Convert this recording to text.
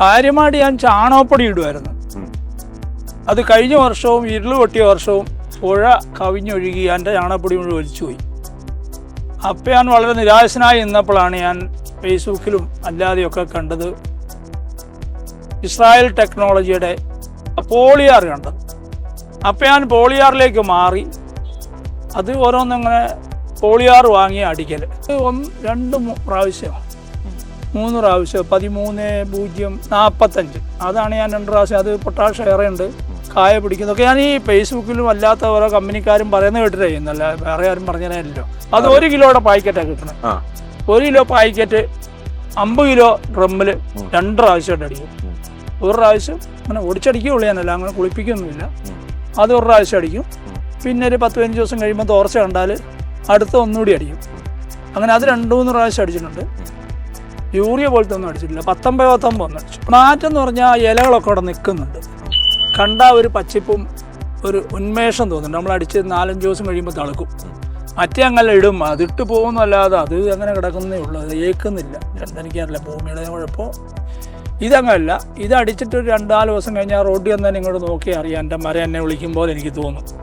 കാര്യമായിട്ട് ഞാൻ ചാണകപ്പൊടി ഇടുമായിരുന്നു അത് കഴിഞ്ഞ വർഷവും ഇരുൾ പൊട്ടിയ വർഷവും പുഴ കവിഞ്ഞൊഴുകി എന്റെ ചാണകപ്പൊടി മുഴുവൻ ഒലിച്ചുപോയി അപ്പം ഞാൻ വളരെ നിരാശനായി നിന്നപ്പോഴാണ് ഞാൻ ഫേസ്ബുക്കിലും അല്ലാതെയൊക്കെ കണ്ടത് ഇസ്രായേൽ ടെക്നോളജിയുടെ പോളിയാർ കണ്ടത്. അപ്പം ഞാൻ പോളിയാറിലേക്ക് മാറി. അത് ഓരോന്നിങ്ങനെ പോളിയാർ വാങ്ങി അടിക്കൽ ഒന്ന് രണ്ട് പ്രാവശ്യമാണ് പ്രാവശ്യം. മൂന്ന് പ്രാവശ്യം പതിമൂന്ന് പൂജ്യം നാൽപ്പത്തഞ്ച് അതാണ് ഞാൻ രണ്ട് പ്രാവശ്യം അത് പൊട്ടാഷ് ഏറെയുണ്ട് കായ പിടിക്കുന്നതൊക്കെ ഞാൻ ഈ ഫേസ്ബുക്കിലും അല്ലാത്ത ഓരോ കമ്പനിക്കാരും പറയുന്ന കേട്ടിട്ടേ വേറെ ആരും പറഞ്ഞതല്ലോ അത് ഒരു കിലോയുടെ പാക്കറ്റാണ് കിട്ടുന്നത് ആ. ഒരു കിലോ പാക്കറ്റ് അമ്പത് കിലോ ഡ്രമ്മിൽ രണ്ട് പ്രാവശ്യമായിട്ട് അടിക്കും. ഒരു പ്രാവശ്യം അങ്ങനെ ഓടിച്ചടിക്കുകയുള്ളൂ ഞാനല്ല അങ്ങനെ കുളിപ്പിക്കൊന്നുമില്ല. അത് ഒരു പ്രാവശ്യം അടിക്കും. പിന്നെ ഒരു പത്ത് പതിനഞ്ച് ദിവസം കഴിയുമ്പോൾ തോർച്ച കണ്ടാൽ അടുത്ത ഒന്നുകൂടി അടിക്കും. അങ്ങനെ അത് രണ്ട് മൂന്ന് പ്രാവശ്യം അടിച്ചിട്ടുണ്ട്. യൂറിയ പോലത്തെ ഒന്നും അടിച്ചിട്ടില്ല. പത്തൊമ്പത് പത്തൊമ്പത് അടിച്ചു. മാറ്റം എന്ന് പറഞ്ഞാൽ ഇലകളൊക്കെ അവിടെ നിൽക്കുന്നുണ്ട്. കണ്ട ഒരു പച്ചിപ്പും ഒരു ഉന്മേഷം തോന്നുന്നുണ്ട്. നമ്മൾ അടിച്ച് നാലഞ്ച് ദിവസം കഴിയുമ്പോൾ തളുക്കും. മറ്റേ അങ്ങനെ ഇടും. അതിട്ട് പോകുന്നല്ലാതെ അത് അങ്ങനെ കിടക്കുന്നേ ഉള്ളൂ. അത് ഏക്കുന്നില്ല എന്തെനിക്കറിയില്ല ഭൂമിയുടെ കുഴപ്പമോ ഇതങ്ങനല്ല ഇത് അടിച്ചിട്ട് ഒരു രണ്ടാൽ ദിവസം കഴിഞ്ഞാൽ റോഡിൽ വന്നാൽ ഇങ്ങോട്ട് നോക്കി അറിയാം. എന്റെ മരം എന്നെ വിളിക്കുമ്പോൾ എനിക്ക് തോന്നും.